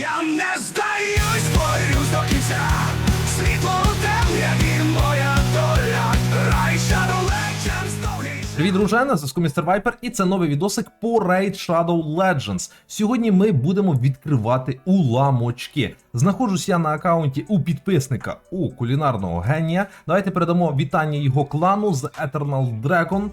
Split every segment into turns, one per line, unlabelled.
Я не здаюсь, борюсь до кінця. Світло у темряві моя доля. Рай Shadow Legends довгий
Привіт, дружина, на зв'язку Містер Вайпер, і це новий відосик по Raid Shadow Legends. Сьогодні ми будемо відкривати уламочки. Знаходжусь я на аккаунті у підписника у кулінарного генія. Давайте передамо вітання його клану з Eternal Dragon.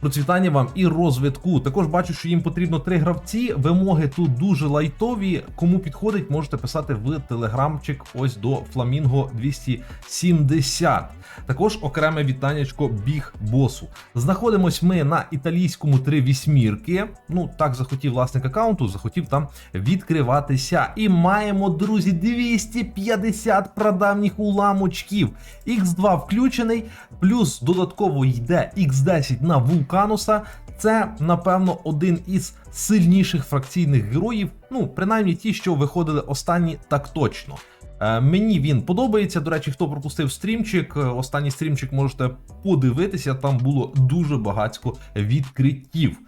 Процвітання вам і розвитку. Також бачу, що їм потрібно три гравці. Вимоги тут дуже лайтові. Кому підходить, можете писати в телеграмчик ось до Flamingo 270. Також окреме вітаннячко біг босу. Знаходимось ми на італійському три вісьмірки. Ну так захотів власник аккаунту, захотів там відкриватися. І маємо, друзі, 250 прадавніх уламочків. X2 включений, плюс додатково йде X10 на Вулкануса. Це, напевно, один із сильніших фракційних героїв. Ну, принаймні ті, що виходили останні, так точно. Е, Мені він подобається. До речі, хто пропустив стрімчик, е, останній стрімчик можете подивитися. Там було дуже багатько відкриттів.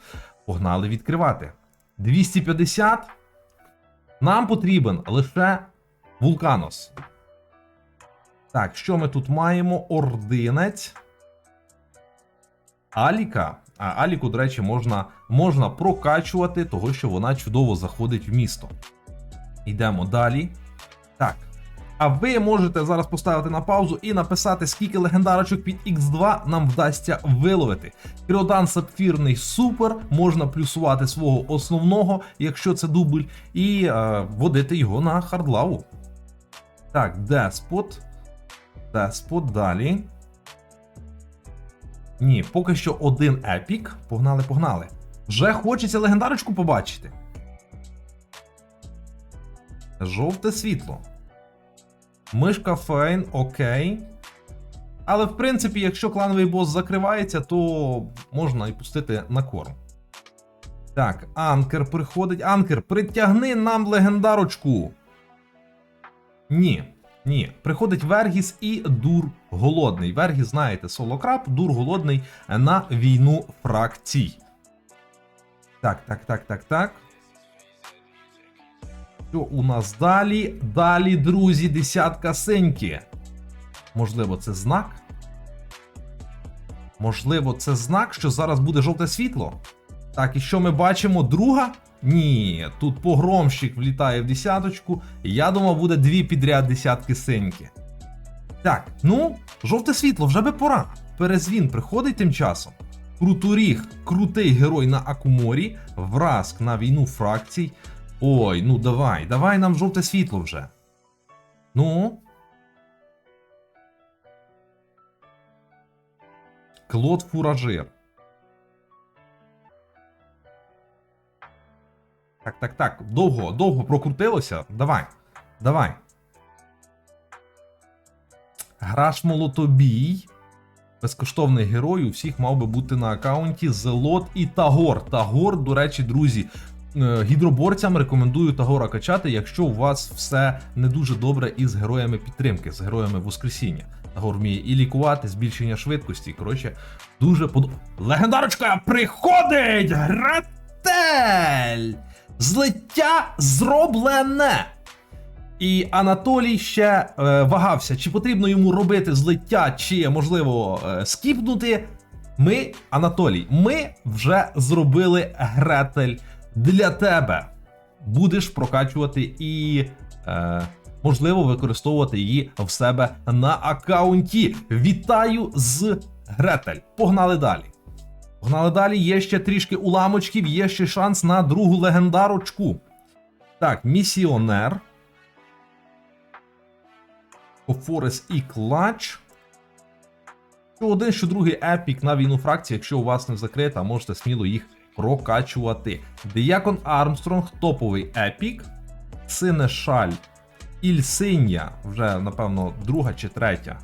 Погнали відкривати. 250. Нам потрібен лише Вулканос. Так, що ми тут маємо? Ординець. Аліка. А Аліку, до речі, можна, можна прокачувати, того що вона чудово заходить в місто. Йдемо далі. Так. А ви можете зараз поставити на паузу і написати, скільки легендарочок під X2 нам вдасться виловити. Кріодан сапфірний супер, можна плюсувати свого основного, якщо це дубль, і е, вводити його на хардлаву. Так, Деспот. Деспот далі. Ні, поки що один епік. Погнали, погнали. Вже хочеться легендарочку побачити. Жовте світло. Мишка Фейн, окей. Але в принципі, якщо клановий бос закривається, то можна і пустити на корм. Так, анкер приходить. Анкер, притягни нам легендарочку. Ні, ні. Приходить Вергіс і Дур голодний. Вергіс, знаєте, солокраб, Дур голодний на війну фракцій. Так, так, так, так, так. Що у нас далі? Далі, друзі, десятка синьки. Можливо, це знак? Можливо, це знак, що зараз буде жовте світло. Так, і що ми бачимо? Друга? Ні, тут погромщик влітає в десяточку. Я думав, буде дві підряд десятки синьки. Так, ну, жовте світло, вже би пора. Перезвін приходить тим часом. Крутуріг, крутий герой на Акуморі, вразк на війну фракцій. Ой, ну давай, давай нам жовте світло вже. Ну. Клод Фуражир. Так, так, так. Довго, довго прокрутилося. Давай. Давай. Граш Молотобій. Безкоштовний герой у всіх мав би бути на аккаунті Зелот і Тагор. Тагор, до речі, друзі, е, гідроборцям рекомендую Тагора качати, якщо у вас все не дуже добре із героями підтримки, з героями Воскресіння. Тагор вміє і лікувати, збільшення швидкості. Коротше, дуже подо... Легендарочка приходить! Гратель! Злиття зроблене! І Анатолій ще е, вагався, чи потрібно йому робити злиття, чи можливо е, скіпнути. Ми, Анатолій, ми вже зробили Гретель для тебе. Будеш прокачувати і, е, можливо, використовувати її в себе на аккаунті. Вітаю з Гретель. Погнали далі. Погнали далі. Є ще трішки уламочків, є ще шанс на другу легендарочку. Так, місіонер. Форес і клач. Що один, що другий епік на війну фракції, якщо у вас не закрита, можете сміло їх прокачувати. Діякон Армстронг, топовий епік. Синешаль Ільсинья, вже, напевно, друга чи третя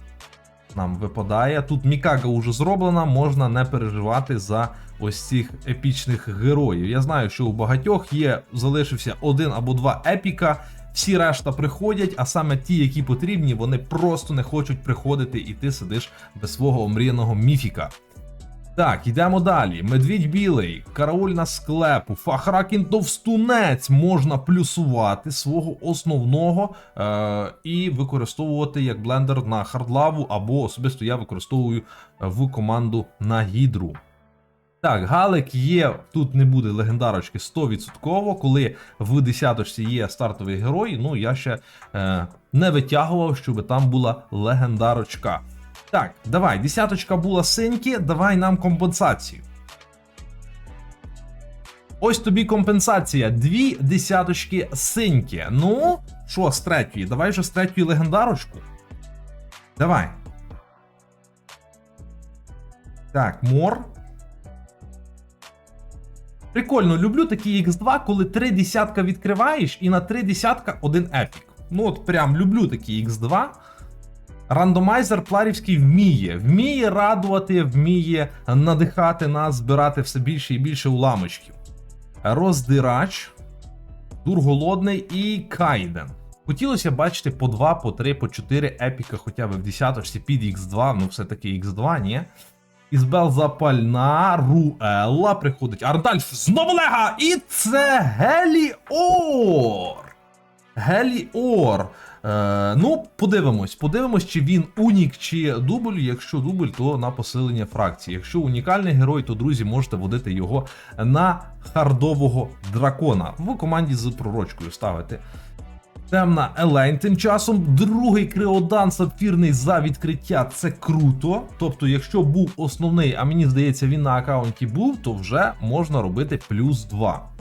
нам випадає. Тут Мікага уже зроблена, можна не переживати за ось цих епічних героїв. Я знаю, що у багатьох є, залишився один або два епіка. Всі решта приходять, а саме ті, які потрібні, вони просто не хочуть приходити, і ти сидиш без свого омріяного міфіка. Так, йдемо далі. Медвідь білий, караульна склепу, Фахракін товстунець можна плюсувати свого основного е- і використовувати як блендер на хардлаву, або особисто я використовую в команду на гідру. Так, Галик є, тут не буде легендарочки 100%, коли в десяточці є стартовий герой, ну я ще е, не витягував, щоб там була легендарочка. Так, давай, десяточка була синьки, давай нам компенсацію. Ось тобі компенсація. Дві десяточки синьки. Ну, що з третьої? Давай же з третьої легендарочку. Давай. Так, мор. Прикольно, люблю такі X2, коли три десятка відкриваєш і на три десятка один епік. Ну от прям люблю такі X2. Рандомайзер Пларівський вміє, вміє радувати, вміє надихати нас, збирати все більше і більше уламочків. Роздирач, Дур Голодний і Кайден. Хотілося бачити по 2, по 3, по 4 епіка хоча б в десяточці під X2, ну все-таки X2, ні? Ізбел запальна, Руелла, приходить Ардальф, знову Лега! І це Геліор! Геліор. Е, ну, подивимось, подивимось, чи він унік чи дубль. Якщо дубль, то на посилення фракції. Якщо унікальний герой, то друзі, можете водити його на хардового дракона. В команді з пророчкою ставити. Темна Елейн. Тим часом другий криодан сапфірний за відкриття це круто. Тобто, якщо був основний, а мені здається, він на аккаунті був, то вже можна робити плюс 2.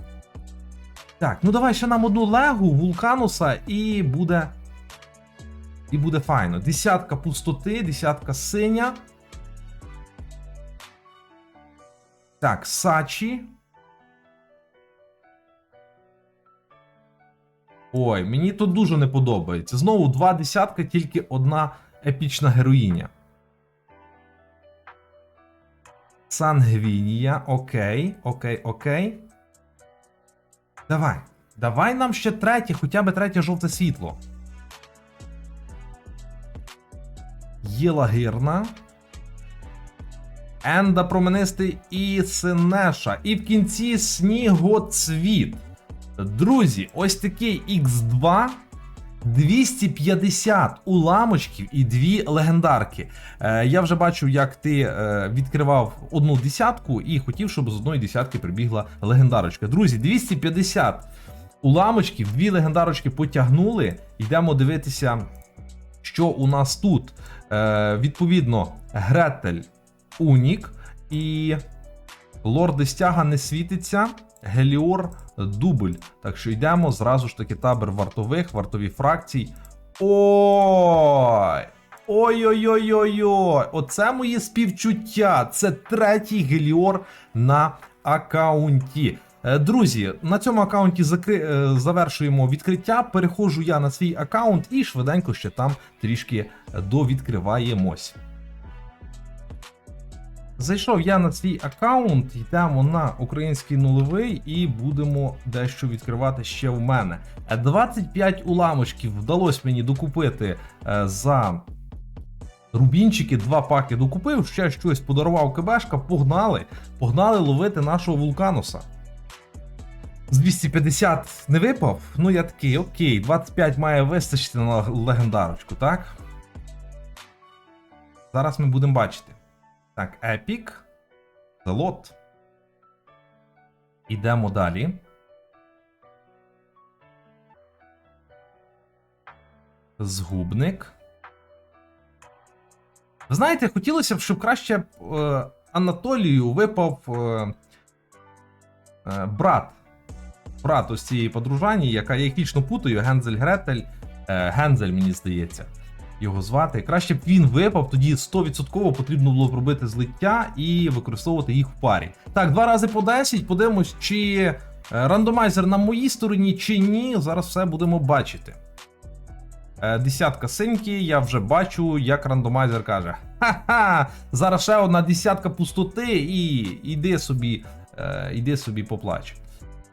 Так, ну давай ще нам одну легу, вулкануса, і буде. І буде файно. Десятка пустоти, десятка синя. Так, Сачі. Ой, мені тут дуже не подобається. Знову два десятка, тільки одна епічна героїня. Сангвінія. Окей, окей, окей. Давай. Давай нам ще третє, хоча б третє жовте світло. Єлагирна. Енда променистий і Синеша. І в кінці снігоцвіт. Друзі, ось такий X2. 250 уламочків і дві легендарки. Е, я вже бачив, як ти е, відкривав одну десятку і хотів, щоб з одної десятки прибігла легендарочка. Друзі, 250 уламочків, дві легендарочки потягнули. Йдемо дивитися, що у нас тут. Е, відповідно, Гретель Унік і Лорди Стяга не світиться. Геліор дубль. Так що йдемо зразу ж таки табір вартових, вартові фракцій. Ой! Ой-ой-ой-ой-ой! Оце мої співчуття. Це третій геліор на аккаунті. Е, Друзі, на цьому аккаунті закри... е, завершуємо відкриття. Переходжу я на свій аккаунт і швиденько ще там трішки довідкриваємось. Зайшов я на свій аккаунт, йдемо на український нульовий і будемо дещо відкривати ще в мене. Е, 25 уламочків вдалося мені докупити е, за рубінчики, два паки докупив, ще щось подарував КБшка, погнали, погнали ловити нашого вулкануса. З 250 не випав. Ну я такий, окей, 25 має вистачити на легендарочку, так? Зараз ми будемо бачити. Так, Епік. Залот. Ідемо далі. Згубник. Знаєте, хотілося б, щоб краще е, Анатолію випав е, е, брат. Брат ось цієї подружані, яка я їх вічно путаю, Гензель Гретель. Е, Гензель, мені здається його звати. Краще б він випав, тоді 100% потрібно було б робити злиття і використовувати їх в парі. Так, два рази по 10. Подивимось, чи е, рандомайзер на моїй стороні, чи ні. Зараз все будемо бачити. Е, Десятка синьки, я вже бачу, як рандомайзер каже: Ха-ха! Зараз ще одна десятка пустоти, і іди собі, е, іди собі поплач.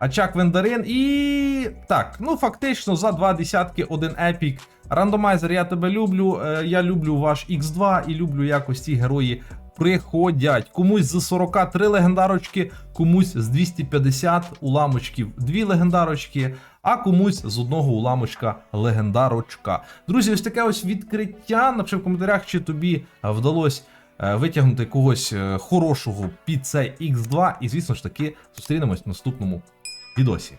Ачак Вендарин і. Так, ну фактично за два десятки один епік. Рандомайзер, я тебе люблю. е, Я люблю ваш X2 і люблю якось ці герої приходять. Комусь з 43 легендарочки, комусь з 250 уламочків, дві легендарочки, а комусь з одного уламочка легендарочка. Друзі, ось таке ось відкриття. Напиши в коментарях, чи тобі е, вдалося е, витягнути когось хорошого під цей X2. І, звісно ж таки, зустрінемось в наступному відосі.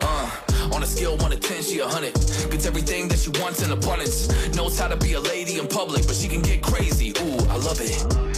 Uh, on a scale 1 to 10, she a 100. Gets everything that she wants in abundance. Knows how to be a lady in public, but she can get crazy. Ooh, I love it.